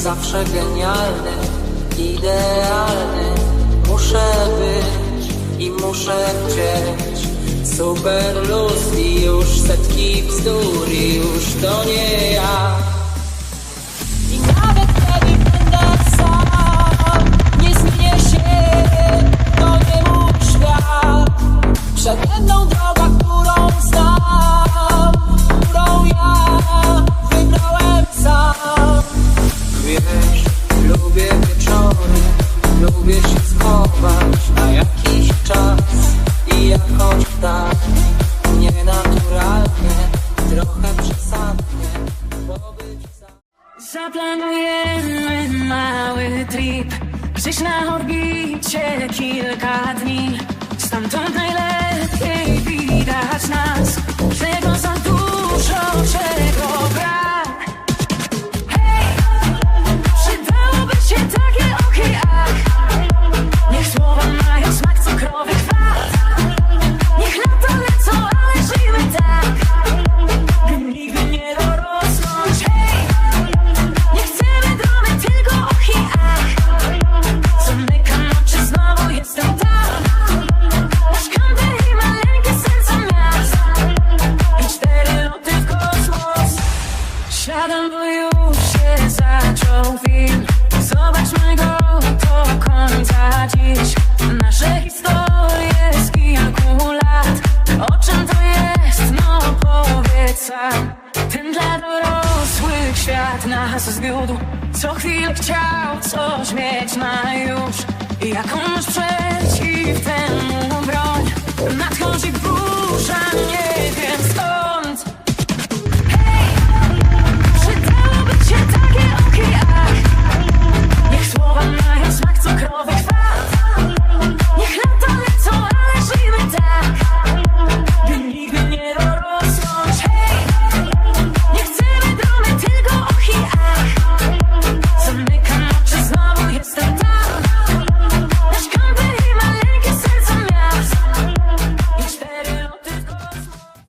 zawsze genialny, idealny. Muszę być i muszę chcieć. Super luz i już setki bzdur i już to nie ja. Zaplanujemy mały trip. Gdzieś na orbicie kilka dni. Stamtąd najlepiej Siadam, bo już się zaczął film. Zobaczmy go do końca Nasze historie z kilku lat. O czym to jest, no powiedz sam. Ten dla dorosłych świat nas zwiódł. Co chwilę chciał coś mieć na już. I jaką masz przeciw temu